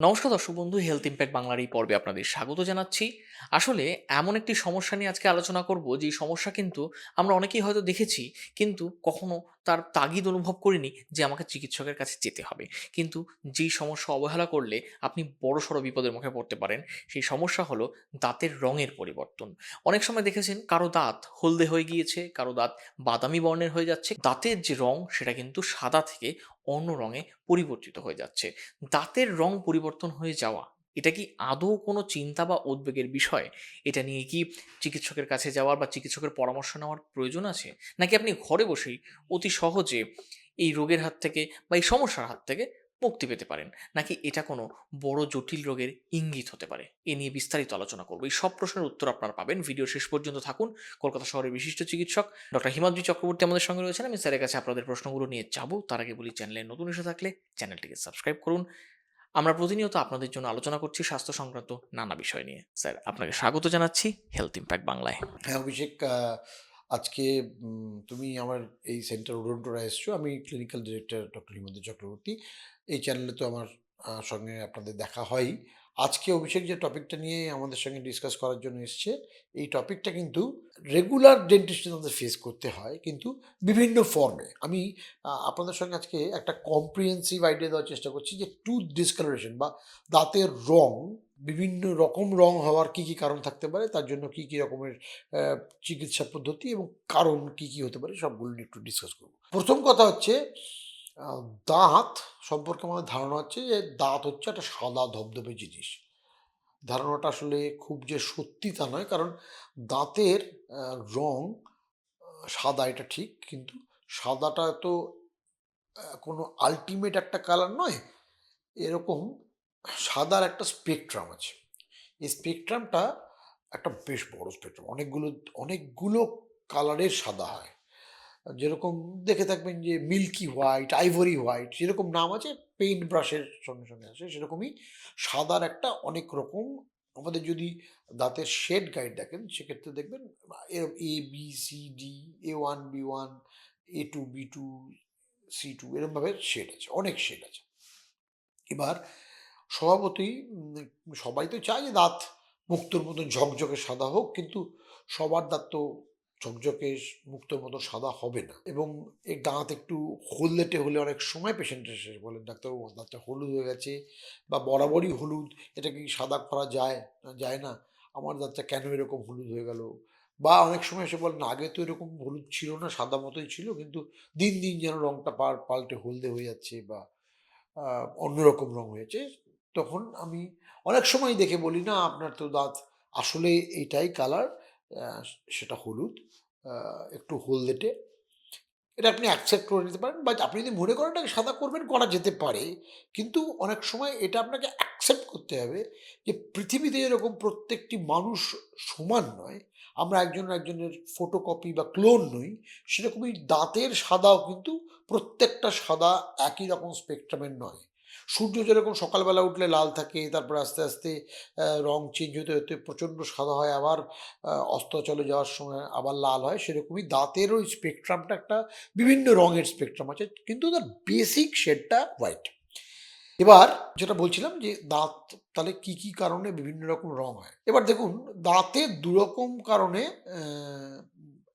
নমস্কার দর্শক বন্ধু হেলথ ইম্প্যাক্ট বাংলার এই পর্বে আপনাদের স্বাগত জানাচ্ছি। আসলে এমন একটি সমস্যা নিয়ে আজকে আলোচনা করব যে সমস্যা কিন্তু আমরা অনেকেই হয়তো দেখেছি, কিন্তু কখনো তার তাগিদ অনুভব করিনি যে আমাকে চিকিৎসকের কাছে যেতে হবে। কিন্তু যেই সমস্যা অবহেলা করলে আপনি বড় সড়ো বিপদের মুখে পড়তে পারেন, সেই সমস্যা হলো দাঁতের রঙের পরিবর্তন। অনেক সময় দেখেছেন কারও দাঁত হলদে হয়ে গিয়েছে, কারও দাঁত বাদামি বর্ণের হয়ে যাচ্ছে। দাঁতের যে রং, সেটা কিন্তু সাদা থেকে অন্য রঙে পরিবর্তিত হয়ে যাচ্ছে। দাঁতের রং পরিবর্তন হয়ে যাওয়া এটা কি আদৌ কোনো চিন্তা বা উদ্বেগের বিষয়? এটা নিয়ে কি চিকিৎসকের কাছে যাওয়ার বা চিকিৎসকের পরামর্শ নেওয়ার প্রয়োজন আছে? নাকি আপনি ঘরে বসেই অতি সহজে এই রোগের হাত থেকে বা এই সমস্যার হাত থেকে মুক্তি পেতে পারেন? নাকি এটা কোনো বড় জটিল রোগের ইঙ্গিত হতে পারে? এ নিয়ে বিস্তারিত আলোচনা করব। এই সব প্রশ্নের উত্তর আপনারা পাবেন। ভিডিও শেষ পর্যন্ত থাকুন। কলকাতা শহরের বিশিষ্ট চিকিৎসক ডক্টর হিমাদ্রি চক্রবর্তী আমাদের সঙ্গে রয়েছেন। আমি স্যারের কাছে আপনাদের প্রশ্নগুলো নিয়ে যাব। তার আগে বলি, চ্যানেলে নতুন এসে থাকলে চ্যানেলটিকে সাবস্ক্রাইব করুন। আমরা প্রতিনিয়ত আপনাদের জন্য আলোচনা করছি স্বাস্থ্য সংক্রান্ত নানা বিষয় নিয়ে। স্যার, আপনাকে স্বাগত জানাচ্ছি হেলথ ইম্প্যাক্ট বাংলায়। হ্যাঁ অভিষেক আজকে তুমি আমার এই সেন্টার উড়নটোরা এসছো। আমি clinical director doctor Himanta Chakraborty. এই চ্যানেলে তো আমার সঙ্গে আপনাদের দেখা হয় আজকে অভিষেক যে টপিকটা নিয়ে আমাদের সঙ্গে ডিসকাস করার জন্য এসছে, এই টপিকটা কিন্তু রেগুলার ডেন্টিস্টের আমাদের ফেস করতে হয়, কিন্তু বিভিন্ন ফর্মে আমি আপনাদের সঙ্গে আজকে একটা কম্প্রিহেন্সিভ আইডিয়া দেওয়ার চেষ্টা করছি যে টুথ ডিসকালারেশন বা দাঁতের রং, বিভিন্ন রকম রং হওয়ার কি কি কারণ থাকতে পারে, তার জন্য কি কি রকমের চিকিৎসা পদ্ধতি এবং কারণ কি কি হতে পারে, সবগুলো নিয়ে একটু ডিসকাস করব। প্রথম কথা হচ্ছে দাঁত সম্পর্কে আমাদের ধারণা হচ্ছে যে দাঁত হচ্ছে একটা সাদা ধবধবে জিনিস। ধারণাটা আসলে খুব যে সত্যি তা নয়, কারণ দাঁতের রং সাদা এটা ঠিক, কিন্তু সাদাটা তো কোনো আলটিমেট একটা কালার নয়, এরকম সাদার একটা স্পেকট্রাম আছে। এই স্পেকট্রামটা একটা বেশ বড় স্পেকট্রাম অনেকগুলো অনেকগুলো কালারের সাদা হয়। যেরকম দেখে থাকবেন যে মিল্কি হোয়াইট, আইভরি হোয়াইট, যেরকম নাম আছে, পেইন্ট ব্রাশের সঙ্গে সঙ্গে আসে, সেরকমই সাদার একটা অনেক রকম, আমাদের যদি দাঁতের শেড গাইড দেখেন, সেক্ষেত্রে দেখবেন A B C D A one B one A two B two C two এরকমভাবে শেড আছে, অনেক শেড আছে। এবার স্বভাবতই সবাই তো চায় যে দাঁত মুক্তোর মতন ঝকঝকে সাদা হোক, কিন্তু সবার দাঁত তো ঝকঝকে মুক্তোর মতো সাদা হবে না। এবং এই দাঁত একটু হলদেটে হলে অনেক সময় পেশেন্ট এসে বলেন, ডাক্তারবাবু দাঁতটা হলুদ হয়ে গেছে বা বরাবরই হলুদ, এটা কি সাদা করা যায় না যায় না? আমার দাঁতটা কেন এরকম হলুদ হয়ে গেল? বা অনেক সময় এসে বলেন, আগে তো এরকম হলুদ ছিল না, সাদা মতোই ছিল, কিন্তু দিন দিন যেন রঙটা পার পাল্টে হলদে হয়ে যাচ্ছে বা অন্যরকম রঙ হয়েছে। তখন আমি অনেক সময় দেখে বলি, না, আপনার তো দাঁত আসলে এইটাই কালার সেটা হলুদ। একটু হলদেটে এটা আপনি অ্যাকসেপ্ট করে নিতে পারেন বা আপনি যদি মনে করেন এটাকে সাদা করবেন, করা যেতে পারে। কিন্তু অনেক সময় এটা আপনাকে অ্যাকসেপ্ট করতে হবে যে পৃথিবীতে এরকম প্রত্যেকটি মানুষ সমান নয়। আমরা একজন একজনের ফটোকপি বা ক্লোন নই। সেরকমই দাঁতের সাদাও কিন্তু প্রত্যেকটা সাদা একই রকম স্পেকট্রামের নয়। সূর্য যেরকম সকালবেলা উঠলে লাল থাকে, তারপর আস্তে আস্তে রং চেঞ্জ হতে হতে প্রচণ্ড সাদা হয়, আবার অস্ত অস্তচলে যাওয়ার সময় আবার লাল হয়, সেরকমই দাঁতের ওই স্পেকট্রামটা একটা বিভিন্ন রঙের স্পেকট্রাম আছে, কিন্তু তার বেসিক শেডটা হোয়াইট এবার যেটা বলছিলাম যে দাঁত তাহলে কি কি কারণে বিভিন্ন রকম রং হয়? এবার দেখুন দাঁতের দুরকম কারণে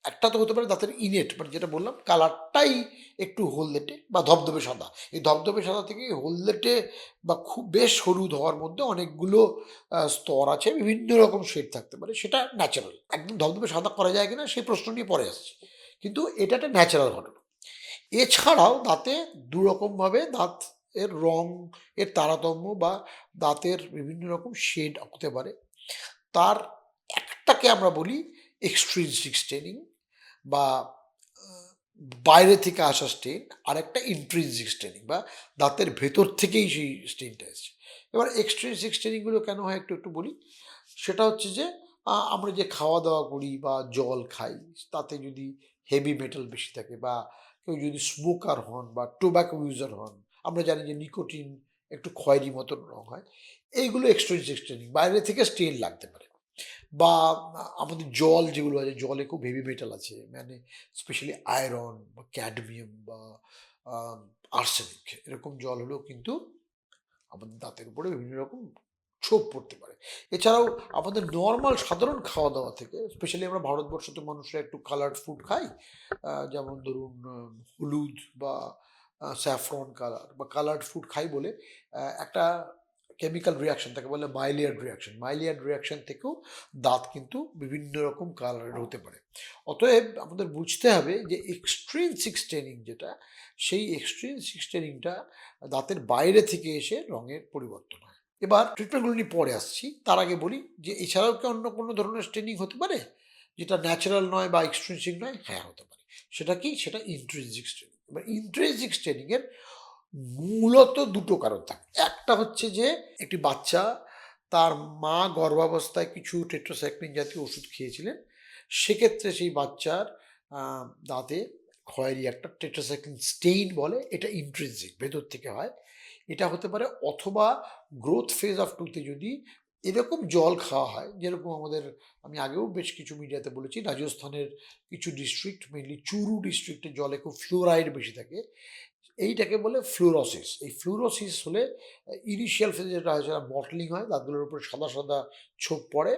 একটা তো হতে পারে দাঁতের ইনেট মানে যেটা বললাম কালারটাই একটু হলদেটে বা ধবধবে সাদা। এই ধবধবে সাদা থেকে হলদেটে বা খুব বেশ হলুদ হওয়ার মধ্যে অনেকগুলো স্তর আছে, বিভিন্ন রকম শেড থাকতে পারে, সেটা ন্যাচারাল একদম ধবধবে সাদা করা যায় কিনা সেই প্রশ্ন নিয়ে পরে আসছে। কিন্তু এটা একটা ন্যাচারাল ঘটনা। এছাড়াও দাঁতে দুরকমভাবে দাঁত এর রং, এর তারতম্য বা দাঁতের বিভিন্ন রকম শেড হতে পারে। তার একটাকে আমরা বলি এক্সট্রিনসিক স্টেনিং বা বাইরে থেকে আসা স্টেন আর একটা ইন্ট্রিনসিক স্টেনিং বা দাঁতের ভেতর থেকেই সেই স্টেনটা এসছে। এবার এক্সট্রিনসিক স্টেনিংগুলো কেন হয় একটু একটু বলি। সেটা হচ্ছে যে আমরা যে খাওয়া দাওয়া করি বা জল খাই, তাতে যদি হেভি মেটাল বেশি থাকে বা কেউ যদি স্মোকার হন বা টোব্যাকো ইউজার হন, আমরা জানি যে নিকোটিন একটু খয়েরি মতন রং হয়, এইগুলো এক্সট্রিনসিক স্টেনিং বাইরে থেকে স্টেন লাগতে পারে। বা আমাদের জল যেগুলো আছে, জলে খুব হেভি মেটাল আছে মানে স্পেশালি আয়রন বা ক্যাডমিয়াম বা আর্সেনিক এরকম জল হলেও কিন্তু আমাদের দাঁতের উপরে বিভিন্ন রকম ছোপ পড়তে পারে। এছাড়াও আমাদের নর্মাল সাধারণ খাওয়া দাওয়া থেকে স্পেশালি আমরা ভারতবর্ষ তো মানুষরা একটু কালার্ড ফুড খাই যেমন ধরুন হলুদ বা স্যাফরন কালার বা কালার্ড ফুড খাই বলে একটা কেমিক্যাল রিয়াকশন তাকে বলে মাইলিয়ার্ড রিয়াকশন মাইলিয়ার্ড রিয়াকশন থেকেও দাঁত কিন্তু বিভিন্ন রকম কালারের হতে পারে। অতএব আমাদের বুঝতে হবে যে এক্সট্রিনসিক স্টেনিং যেটা, সেই এক্সট্রিনসিক স্টেনিংটা দাঁতের বাইরে থেকে এসে রঙের পরিবর্তন হয়। এবার ট্রিটমেন্টগুলো নিয়ে পরে আসছি। তার আগে বলি যে এছাড়াও কি অন্য কোনো ধরনের স্টেনিং হতে পারে? যেটা ন্যাচারাল নয় বা এক্সট্রিনসিক নয়? হ্যাঁ হতে পারে। সেটা কি? সেটা ইন্ট্রিনসিক স্টেনিং এবার ইন্ট্রিনসিক স্টেনিংয়ের মূলত দুটো কারণ থাকে। একটা হচ্ছে যে, একটি বাচ্চা তার মা গর্ভাবস্থায় কিছু টেট্রোসাইক্লিন জাতীয় ওষুধ খেয়েছিলেন, সেক্ষেত্রে সেই বাচ্চার দাঁতে খয়েরি একটা টেট্রোসাইক্লিন স্টেইন বলে, এটা ইন্ট্রিনসিক ভেতর থেকে হয়। এটা হতে পারে অথবা গ্রোথ ফেজ অফ টুতে যদি এরকম জল খাওয়া হয়, যেরকম আমাদের, আমি আগেও বেশ কিছু মিডিয়াতে বলেছি, রাজস্থানের কিছু ডিস্ট্রিক্ট মেনলি চুরু ডিস্ট্রিক্টের জলে খুব ফ্লোরাইড বেশি থাকে এইটাকে বলে ফ্লুরোসিস এই ফ্লুরোসিস হলে ইনিশিয়াল ফেজে যেটা হয়, সেটা মটলিং হয়, দাঁতগুলোর উপরে সাদা সাদা ছোপ পড়ে,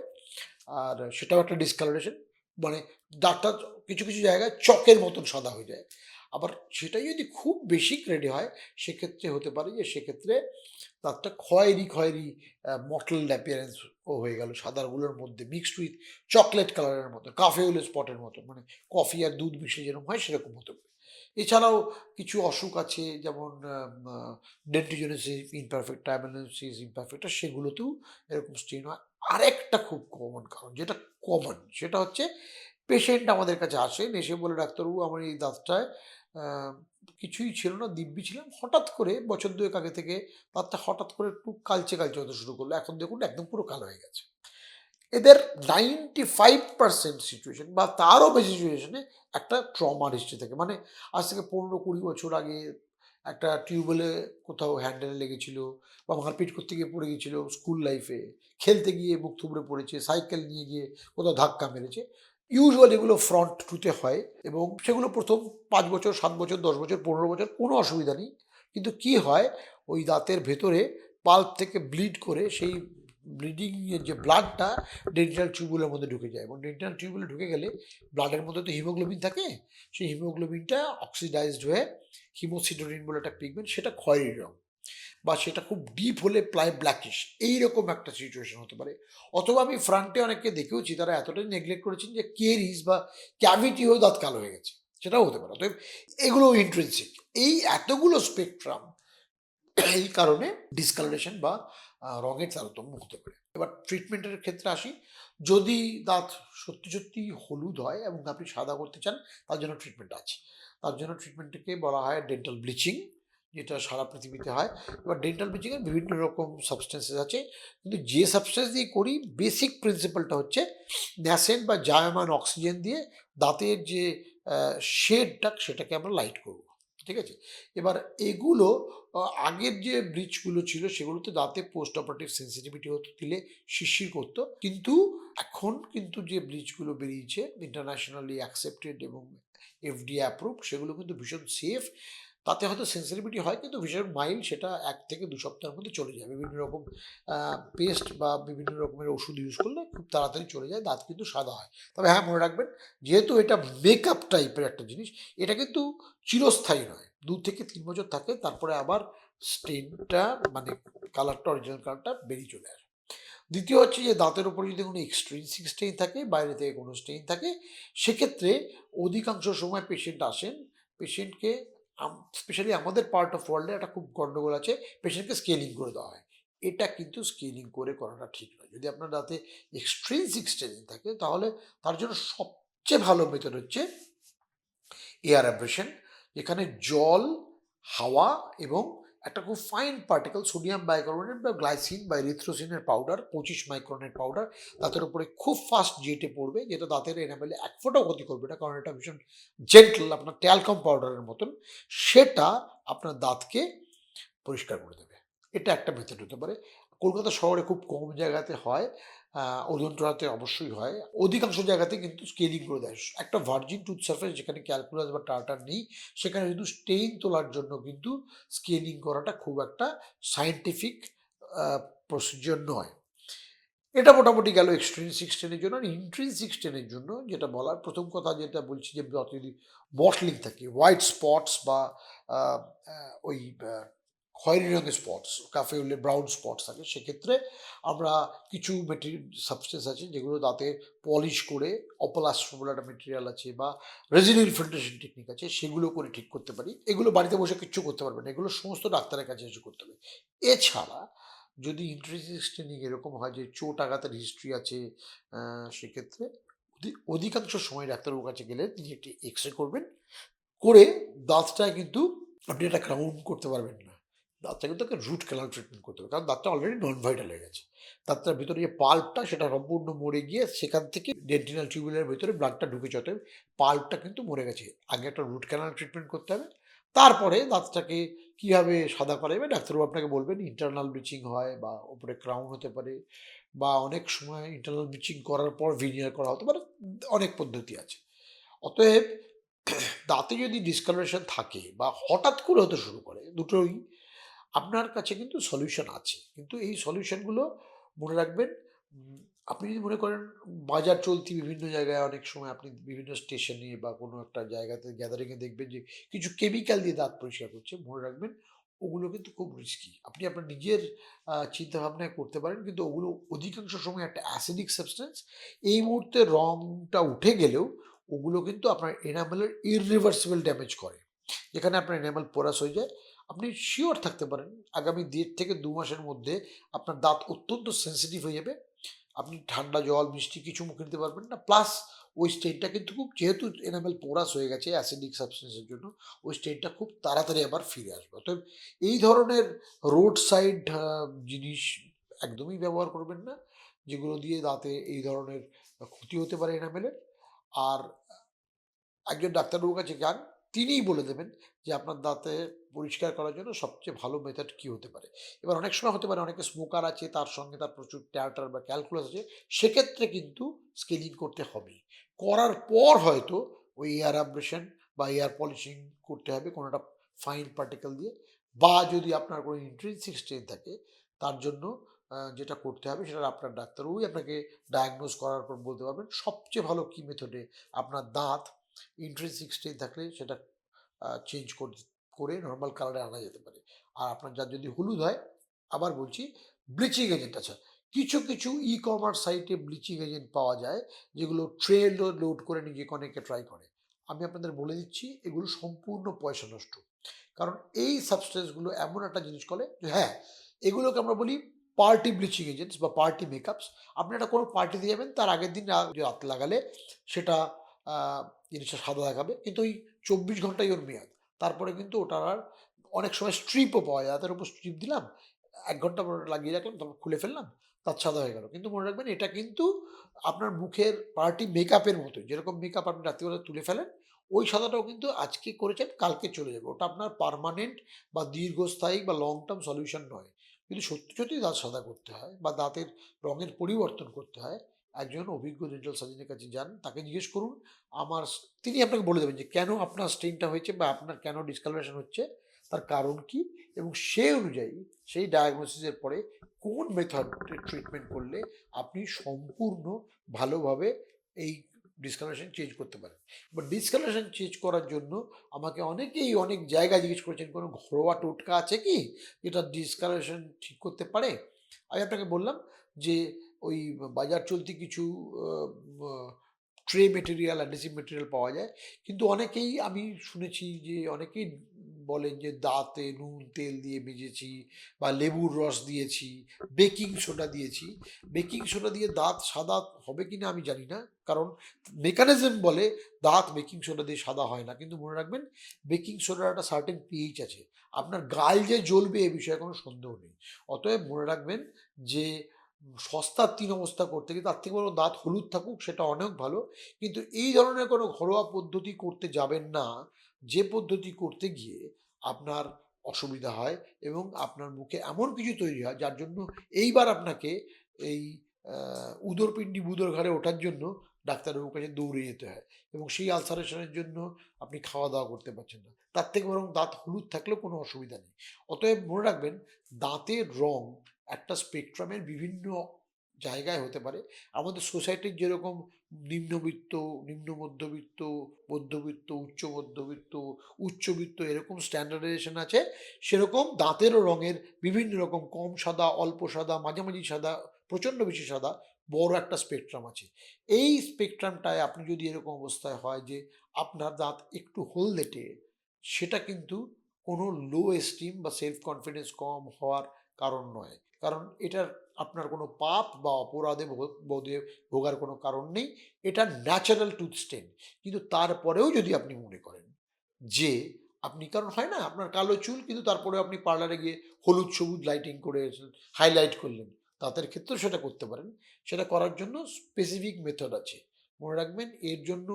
আর সেটাও একটা ডিসকালারেশন মানে দাঁতটা কিছু কিছু জায়গায় চকের মতন সাদা হয়ে যায়। আবার সেটাই যদি খুব বেশি ক্রেডি হয়, সেক্ষেত্রে হতে পারে যে, সেক্ষেত্রে দাঁতটা খয়েরি খয়েরি মটল অ্যাপিয়ারেন্স ও হয়ে গেল, সাদাগুলোর মধ্যে মিক্সড উইথ চকলেট কালারের মতো কাফে স্পটের মতো। মানে কফি আর দুধ মিশিয়ে যেরকম হয়, সেরকম হতে পারে। এছাড়াও কিছু অসুখ আছে, যেমন ডেন্টিজেনেসিস ইমপারফেক্ট টাইমেনোসিস ইমপারফেক্ট সেগুলোতেও এরকম স্টেন হয়। আরেকটা খুব কমন কারণ, যেটা কমন সেটা হচ্ছে পেশেন্ট আমাদের কাছে আসেন, এসে বলে, ডাক্তারবাবু, আমার এই দাঁতটায় কিছুই ছিল না, দিব্যি ছিলাম। হঠাৎ করে বছর দুয়েক আগে থেকে দাঁতটা হঠাৎ করে একটু কালচে কালচে হতে শুরু করল। এখন দেখুন, একদম পুরো কালো হয়ে গেছে। এদের নাইনটি ফাইভ পার্সেন্ট সিচুয়েশন বা তারও বেশি সিচুয়েশনে একটা ট্রমার হিস্ট্রি থাকে। মানে আজ থেকে পনেরো কুড়ি বছর আগে একটা টিউবওয়েলে কোথাও হ্যান্ডেলে লেগেছিল বা মারপিট করতে গিয়ে পড়ে গিয়েছিল স্কুল লাইফে খেলতে গিয়ে মুখ থুবড়ে পড়েছে সাইকেল নিয়ে গিয়ে কোথাও ধাক্কা মেরেছে। ইউজুয়াল এগুলো ফ্রন্ট টুতে হয় এবং সেগুলো প্রথম পাঁচ বছর, সাত বছর, দশ বছর, পনেরো বছর কোনো অসুবিধা নেই। কিন্তু কি হয়, ওই দাঁতের ভেতরে পাল্প থেকে ব্লিড করে সেই ব্লিডিং যে ব্লাডটা ডেন্টাল টিউবুলের মধ্যে ঢুকে যায়। এবং ডেন্টাল টিউবুলে ঢুকে গেলে ব্লাডের মধ্যে তো হিমোগ্লোবিন থাকে। সেই হিমোগ্লোবিনটা অক্সিডাইজড হয়ে হিমোসিডোরিন বলে একটা পিগমেন্ট সেটা খয়েরি রং। বা সেটা খুব ডিপ হলে প্রায় ব্ল্যাকিশ এইরকম একটা সিচুয়েশন হতে পারে। অথবা আমি ফ্রন্টে অনেককে দেখেওছি তারা এতটাই নেগলেক্ট করেছেন যে কেরিস বা ক্যাভিটি হয়ে দাঁত কালো হয়ে গেছে। সেটাও হতে পারে। অতএব এগুলো ইন্ট্রেন্সিক এই এতগুলো স্পেকট্রাম এই কারণে ডিসকালারেশন বা রঙের তারতম্য হতে পারে। এবার ট্রিটমেন্টের ক্ষেত্রে আসি। যদি দাঁত সত্যি সত্যি হলুদ হয় এবং আপনি সাদা করতে চান, তার জন্য ট্রিটমেন্ট আছে। তার জন্য ট্রিটমেন্টটাকে বলা হয় ডেন্টাল ব্লিচিং যেটা সারা পৃথিবীতে হয়। এবার ডেন্টাল ব্লিচিংয়ের বিভিন্ন রকম সাবস্টেন্সেস আছে। কিন্তু যে সাবস্টেন্স দিয়ে করি বেসিক প্রিন্সিপালটা হচ্ছে ন্যাসেন্ট বা জায়মান অক্সিজেন দিয়ে দাঁতের যে শেডটা সেটাকে আমরা লাইট করব। ঠিক আছে? এবার এগুলো আগের যে ব্লিচগুলো ছিল সেগুলোতে দাঁতে পোস্ট অপারেটিভ সেন্সিটিভিটি হতো, দিলে শিশির করতো। কিন্তু এখন কিন্তু যে ব্লিচগুলো বেরিয়েছে ইন্টারন্যাশনালি অ্যাকসেপ্টেড এবং এফডি অ্যাপ্রুভ সেগুলো কিন্তু ভীষণ সেফ তাতে হয়তো সেন্সিটিভিটি হয়, কিন্তু ভীষণ মাইল্ড সেটা এক থেকে দু সপ্তাহের মধ্যে চলে যায়। বিভিন্ন রকম পেস্ট বা বিভিন্ন রকমের ওষুধ ইউজ করলে খুব তাড়াতাড়ি চলে যায়, দাঁত কিন্তু সাদা হয়। তবে হ্যাঁ মনে রাখবেন, যেহেতু এটা মেকআপ টাইপের একটা জিনিস, এটা কিন্তু চিরস্থায়ী নয়। দু থেকে তিন বছর থাকে, তারপরে আবার স্টেনটা মানে কালারটা অরিজিনাল কালারটা বেরিয়ে চলে আসে। দ্বিতীয় হচ্ছে যে দাঁতের উপরে যদি কোনো এক্সট্রিনসিক স্টেইন থাকে, বাইরে থেকে কোনো স্টেইন থাকে, সেক্ষেত্রে অধিকাংশ সময় পেশেন্ট আসেন। পেশেন্টকে স্পেশালি আমাদের পার্ট অফ ওয়ার্ল্ডে একটা খুব গণ্ডগোল আছে পেশেন্টকে স্কেলিং করে দেওয়া হয়। এটা কিন্তু স্কেলিং করে করাটা ঠিক নয়। যদি আপনার দাঁতে এক্সট্রিনসিক স্টেনিং থাকে, তাহলে তার জন্য সবচেয়ে ভালো মেথড হচ্ছে এয়ার অ্যাব্রেশন যেখানে জল, হাওয়া এবং একটা খুব ফাইন পার্টিকেল সোডিয়াম বাইকার্বনেট বা গ্লাইসিন বা রিথ্রোসিনের পাউডার পঁচিশ মাইক্রনের পাউডার দাঁতের উপরে খুব ফাস্ট জেটে পড়বে যেটা দাঁতের এনামেলে এক ফোঁটাও ক্ষতি করবে না, কারণ এটা ভীষণ জেন্টল আপনার ট্যালকম পাউডারের মতন, সেটা আপনার দাঁতকে পরিষ্কার করে দেবে। এটা একটা মেথড হতে পারে। কলকাতা শহরে খুব কম জায়গাতে হয় আহ, অবশ্যই হয়। অধিকাংশ জায়গাতে কিন্তু স্কেলিং করে দেয়। একটা ভার্জিন টুথ সার্ফেস যেখানে ক্যালকুলাস বা টার্টার নেই সেখানে শুধু স্টেইন তোলার জন্য কিন্তু স্কেলিং করাটা খুব একটা সায়েন্টিফিক প্রসিজিওর নয়। এটা মোটামুটি গেল এক্সট্রিনসিক স্টেনের জন্য। আর ইন্ট্রিনসিক স্টেনের জন্য যেটা বলার প্রথম কথা যেটা বলছি যে যদি মশলিং থাকে। হোয়াইট স্পটস বা ওই খয়েরি রঙের স্পটস কাফে হলে ব্রাউন স্পটস থাকে। সেক্ষেত্রে আমরা কিছু মেটেরিয়াল সাবস্টেন্স আছে যেগুলো দাঁতে পলিশ করে অপলাস্ট বলে একটা মেটেরিয়াল আছে বা রেজিডিয়াল ফিল্টারেশন টেকনিক আছে, সেগুলো করে ঠিক করতে পারি। এগুলো বাড়িতে বসে কিচ্ছু করতে পারবে না। এগুলো সমস্ত ডাক্তারের কাছে এসে করতে হবে। এছাড়া যদি ইন্টারেস্টিং এরকম হয় যে চোট আঘাতের হিস্ট্রি আছে সেক্ষেত্রে অধিকাংশ সময় ডাক্তারবাবুর কাছে গেলে তিনি একটি এক্স রে করবেন। করে দাঁতটা কিন্তু আপনি এটা ক্রাউন করতে পারবেন না। দাঁতটা কিন্তু রুট ক্যানাল ট্রিটমেন্ট করতে হবে। কারণ দাঁতটা অলরেডি নন ভাইটাল হয়ে গেছে। দাঁতটার ভিতরে যে পাল্পটা সেটা সম্পূর্ণ মরে গিয়ে সেখান থেকে ডেন্টিনাল টিউবুলের ভিতরে ব্লাডটা ঢুকে যেতে পাল্পটা কিন্তু মরে গেছে। আগে একটা রুট ক্যানাল ট্রিটমেন্ট করতে হবে। তারপরে দাঁতটাকে কীভাবে সাদা করা যাবে? ডাক্তারবাবু আপনাকে বলবেন ইন্টারনাল ব্লিচিং হয় বা ওপরে ক্রাউন হতে পারে বা অনেক সময় ইন্টারনাল ব্লিচিং করার পর ভিনিয়ার করা হতে পারে, অনেক পদ্ধতি আছে। অতএব দাঁতে যদি ডিসকালারেশন থাকে বা হঠাৎ করে হতে শুরু করে, দুটোই আপনার কাছে কিন্তু সলিউশন আছে। কিন্তু এই সলিউশনগুলো মনে রাখবেন আপনি যদি মনে করেন বাজার চলতি বিভিন্ন জায়গায় অনেক সময় আপনি বিভিন্ন স্টেশনে বা কোনো একটা জায়গাতে গ্যাদারিংয়ে দেখবেন যে কিছু কেমিক্যাল দিয়ে দাঁত পরিষ্কার করছে, মনে রাখবেন ওগুলো কিন্তু খুব রিস্কি আপনি আপনার নিজের চিন্তাভাবনায় করতে পারেন, কিন্তু ওগুলো অধিকাংশ সময় একটা অ্যাসিডিক সাবস্টেন্স এই মুহূর্তে রংটা উঠে গেলেও ওগুলো কিন্তু আপনার এনামেলের ইররিভার্সিবল ড্যামেজ করে। যেখানে আপনার এনামেল পোরাস হয়ে যায় আপনি শিওর থাকতে পারেন, আগামী দেড় থেকে দু মাসের মধ্যে আপনার দাঁত অত্যন্ত সেন্সিটিভ হয়ে যাবে। আপনি ঠান্ডা জল, মিষ্টি কিছু মুখে নিতে পারবেন না। প্লাস ওই স্টেনটা কিন্তু খুব, যেহেতু এনামেল পোরাস হয়ে গেছে অ্যাসিডিক সাবস্টেন্সের জন্য, ওই স্টেনটা খুব তাড়াতাড়ি আবার ফিরে আসবে। অতএব এই ধরনের রোড সাইড জিনিস একদমই ব্যবহার করবেন না, যেগুলো দিয়ে দাঁতে এই ধরনের ক্ষতি হতে পারে এনামেলের আর একজন ডাক্তারবাবুর কাছে যান তিনিই বলে দেবেন যে আপনার দাঁতে পরিষ্কার করার জন্য সবচেয়ে ভালো মেথড কী হতে পারে। এবার অনেক সময় হতে পারে অনেকে স্মোকার আছে, তার সঙ্গে তার প্রচুর ট্যাটার বা ক্যালকুলাস আছে, সেক্ষেত্রে কিন্তু স্কেলিং করতে হবে করার পর হয়তো ওই এয়ার আব্রেশন বা এয়ার পলিশিং করতে হবে কোনো একটা ফাইন পার্টিকেল দিয়ে বা যদি আপনার কোনো ইন্ট্রেন্সিক স্ট্রেন থাকে, তার জন্য যেটা করতে হবে সেটা আপনার ডাক্তারবাবুই আপনাকে ডায়াগনোজ করার পর বলতে পারবেন সবচেয়ে ভালো কী মেথডে আপনার দাঁত ইন্ট্রেন্সিক স্টেজ থাকলে সেটা চেঞ্জ করে নর্মাল কালারে আনা যেতে পারে। আর আপনার যার যদি হলুদ হয়, আবার বলছি ব্লিচিং এজেন্ট আছে। কিছু কিছু ই কমার্স সাইটে ব্লিচিং এজেন্ট পাওয়া যায়, যেগুলো ট্রেল লোড করে নিজে অনেকে ট্রাই করে। আমি আপনাদের বলে দিচ্ছি, এগুলো সম্পূর্ণ পয়সা নষ্ট। কারণ এই সাবস্টেন্সগুলো এমন একটা জিনিস করে যে হ্যাঁ এগুলোকে আমরা বলি পার্টি ব্লিচিং এজেন্টস বা পার্টি মেকআপস আপনি একটা কোনো পার্টিতে যাবেন, তার আগের দিন রাত লাগালে সেটা জিনিসটা সাদা দেখাবে। কিন্তু ওই চব্বিশ ঘন্টাই ওর মেয়াদ। তারপরে কিন্তু ওটার আর অনেক সময় স্ট্রিপও পাওয়া যায়। তার উপর স্ট্রিপ দিলাম, এক ঘণ্টা পর লাগিয়ে রাখলাম, তারপর খুলে ফেললাম, তার সাদা হয়ে গেল। কিন্তু মনে রাখবেন, এটা কিন্তু আপনার মুখের পার্টি মেকআপের মতো যেরকম মেকআপ আপনি রাত্রিবেলা তুলে ফেলেন, ওই সাদাটাও কিন্তু আজকে করেছেন, কালকে চলে যাবে। ওটা আপনার পার্মানেন্ট বা দীর্ঘস্থায়ী বা লং টার্ম সলিউশন নয়। কিন্তু সত্যি সত্যি দাঁত সাদা করতে হয় বা দাঁতের রঙের পরিবর্তন করতে হয়। একজন অভিজ্ঞ ডেন্টাল সার্জনের কাছে যান, তাকে জিজ্ঞেস করুন, আমার তিনি আপনাকে বলে দেবেন যে কেন আপনার স্টেনটা হয়েছে বা আপনার কেন ডিসকালারেশন হচ্ছে, তার কারণ কি এবং সেই অনুযায়ী সেই ডায়াগনোসিসের পরে কোন মেথড ট্রিটমেন্ট করলে আপনি সম্পূর্ণ ভালোভাবে এই ডিসকালারেশন চেঞ্জ করতে পারেন। বা ডিসকালারেশন চেঞ্জ করার জন্য আমাকে অনেকেই অনেক জায়গায় জিজ্ঞেস করেছেন, কোনো ঘরোয়া টোটকা আছে কি যেটা ডিসকালারেশন ঠিক করতে পারে? আমি আপনাকে বললাম যে ওই বাজার চলতি কিছু ট্রে মেটেরিয়াল অ্যাডহেসিভ মেটেরিয়াল পাওয়া যায়। কিন্তু অনেকেই আমি শুনেছি যে, অনেকেই বলেন যে, দাঁতে নুন, তেল দিয়ে মেজেছি বা লেবুর রস দিয়েছি, বেকিং সোডা দিয়েছি। বেকিং সোডা দিয়ে দাঁত সাদা হবে কি না আমি জানি না। কারণ মেকানিজম বলে দাঁত বেকিং সোডা দিয়ে সাদা হয় না। কিন্তু মনে রাখবেন, বেকিং সোডার একটা সার্টেন পিএইচ আছে। আপনার গাল যে জ্বলবে এ বিষয়ে কোনো সন্দেহ নেই। অতএব মনে রাখবেন যে সস্তার তিন অবস্থা করতে গিয়ে তার থেকে বড় দাঁত হলুদ থাকুক, সেটা অনেক ভালো। কিন্তু এই ধরনের কোনো ঘরোয়া পদ্ধতি করতে যাবেন না। যে পদ্ধতি করতে গিয়ে আপনার অসুবিধা হয় এবং আপনার মুখে এমন কিছু তৈরি হয়, যার জন্য এইবার আপনাকে এই উদরপিণ্ডি বুদর ঘাড়ে ওঠার জন্য ডাক্তারবাবুর কাছে দৌড়ে যেতে হয় এবং সেই আলসারেশনের জন্য আপনি খাওয়া দাওয়া করতে পারছেন না। তার থেকে বরং দাঁত হলুদ থাকলেও কোনো অসুবিধা নেই। অতএব মনে রাখবেন, দাঁতের রং একটা স্পেকট্রামের বিভিন্ন জায়গায় হতে পারে। আমাদের সোসাইটির যেরকম নিম্নবিত্ত, নিম্ন মধ্যবিত্ত মধ্যবিত্ত, উচ্চ মধ্যবিত্ত, উচ্চবিত্ত এরকম স্ট্যান্ডার্ডাইজেশন আছে, সেরকম দাঁতেরও রঙের বিভিন্ন রকম কম সাদা, অল্প সাদা, মাঝামাঝি সাদা, প্রচণ্ড বেশি সাদা বড় একটা স্পেকট্রাম আছে। এই স্পেকট্রামটায় আপনি যদি এরকম অবস্থায় হয় যে আপনার দাঁত একটু হলদেটে, সেটা কিন্তু কোনো লো এস্টিম বা সেলফ কনফিডেন্স কম হওয়ার কারণ নয়। কারণ এটার আপনার কোনো পাপ বা অপরাধে বোধে ভোগার কোনো কারণ নেই। এটা ন্যাচারাল টুথ স্টেন কিন্তু তারপরেও যদি আপনি মনে করেন যে আপনি, কারণ হয় না, আপনার কালো চুল কিন্তু তারপরে আপনি পার্লারে গিয়ে হলুদ সবুজ লাইটিং করে হাইলাইট করলেন দাঁতের ক্ষেত্রেও সেটা করতে পারেন। সেটা করার জন্য স্পেসিফিক মেথড আছে। মনে রাখবেন, এর জন্য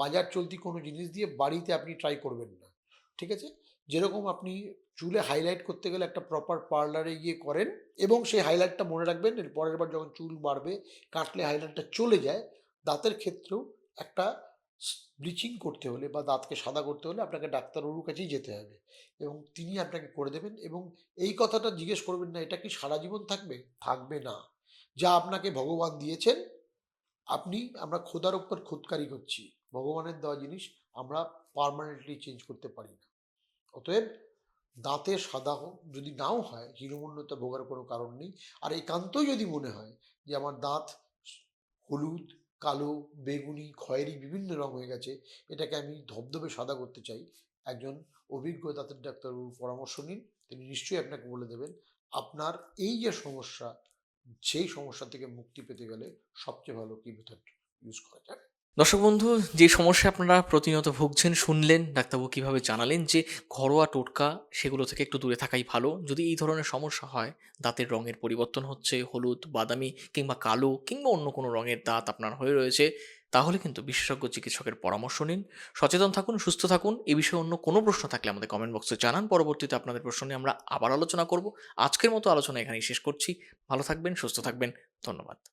বাজার চলতি কোনো জিনিস দিয়ে বাড়িতে আপনি ট্রাই করবেন না। ঠিক আছে? যেরকম আপনি চুলে হাইলাইট করতে গেলে একটা প্রপার পার্লারে গিয়ে করেন এবং সেই হাইলাইটটা মনে রাখবেন পরের বার যখন চুল বাড়বে, কাটলে হাইলাইটটা চলে যায়, দাঁতের ক্ষেত্রেও একটা ব্লিচিং করতে হলে বা দাঁতকে সাদা করতে হলে আপনাকে ডাক্তারবাবুর কাছেই যেতে হবে এবং তিনি আপনাকে করে দেবেন এবং এই কথাটা জিজ্ঞেস করবেন না, এটা কি সারা জীবন থাকবে? থাকবে না। যা আপনাকে ভগবান দিয়েছেন, আপনি, আমরা খোদার উপর খুদকারি করছি। ভগবানের দেওয়া জিনিস আমরা পার্মানেন্টলি চেঞ্জ করতে পারি না। অতএব দাঁতে সাদা যদি নাও হয় হীনমন্যতা ভোগার কোনো কারণ নেই। আর একান্তই যদি মনে হয় যে আমার দাঁত হলুদ, কালো, বেগুনি, খয়েরি বিভিন্ন রং হয়ে গেছে, এটাকে আমি ধবধবে সাদা করতে চাই, একজন অভিজ্ঞ দাঁতের ডাক্তারবাবুর পরামর্শ নিন। তিনি নিশ্চয়ই আপনাকে বলে দেবেন, আপনার এই যে সমস্যা, সেই সমস্যা থেকে মুক্তি পেতে গেলে সবচেয়ে ভালো কি মেথড ইউজ করা যায়? দর্শক বন্ধু, যে সমস্যা আপনারা প্রতিনিয়ত ভুগছেন, শুনলেন, ডাক্তারবাবু কীভাবে জানালেন যে ঘরোয়া টোটকা, সেগুলো থেকে একটু দূরে থাকাই ভালো। যদি এই ধরনের সমস্যা হয়, দাঁতের রঙের পরিবর্তন হচ্ছে, হলুদ, বাদামি কিংবা কালো কিংবা অন্য কোনো রঙের দাঁত আপনার হয়ে রয়েছে, তাহলে কিন্তু বিশেষজ্ঞ চিকিৎসকের পরামর্শ নিন। সচেতন থাকুন, সুস্থ থাকুন, এ বিষয়ে অন্য কোনো প্রশ্ন থাকলে আমাদের কমেন্ট বক্সে জানান। পরবর্তীতে আপনাদের প্রশ্ন নিয়ে আমরা আবার আলোচনা করব। আজকের মতো আলোচনা এখানেই শেষ করছি। ভালো থাকবেন, সুস্থ থাকবেন। ধন্যবাদ।